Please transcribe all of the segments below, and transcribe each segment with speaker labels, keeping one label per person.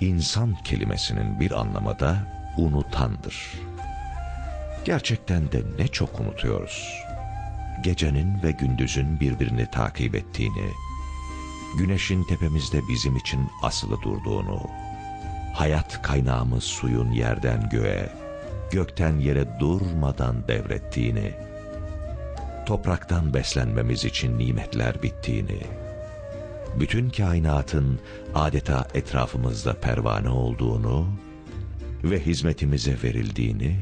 Speaker 1: insan kelimesinin bir anlamı da unutandır. Gerçekten de ne çok unutuyoruz. Gecenin ve gündüzün birbirini takip ettiğini, güneşin tepemizde bizim için asılı durduğunu, hayat kaynağımız suyun yerden göğe, gökten yere durmadan devrettiğini, topraktan beslenmemiz için nimetler bittiğini, bütün kainatın adeta etrafımızda pervane olduğunu ve hizmetimize verildiğini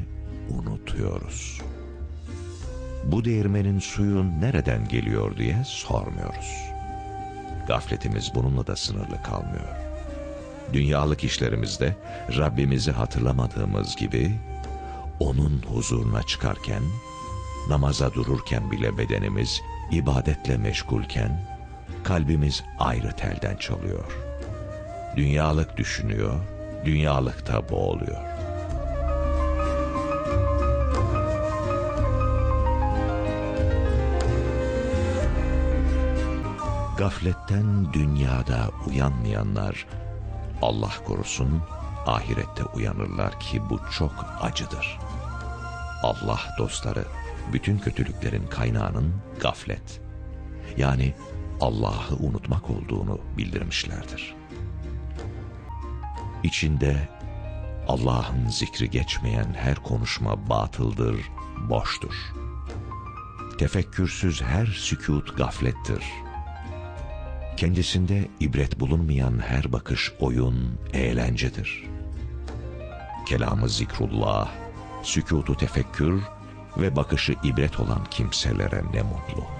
Speaker 1: unutuyoruz. Bu değirmenin suyu nereden geliyor diye sormuyoruz. Gafletimiz bununla da sınırlı kalmıyor. Dünyalık işlerimizde Rabbimizi hatırlamadığımız gibi onun huzuruna çıkarken, namaza dururken bile bedenimiz ibadetle meşgulken, kalbimiz ayrı telden çalıyor. Dünyalık düşünüyor, dünyalıkta boğuluyor. Gafletten dünyada uyanmayanlar, Allah korusun, ahirette uyanırlar ki bu çok acıdır. Allah dostları, bütün kötülüklerin kaynağının gaflet, yani Allah'ı unutmak olduğunu bildirmişlerdir. İçinde Allah'ın zikri geçmeyen her konuşma batıldır, boştur. Tefekkürsüz her sükut gaflettir. Kendisinde ibret bulunmayan her bakış oyun, eğlencedir. Kelamı zikrullah, sükutu tefekkür ve bakışı ibret olan kimselere ne mutlu.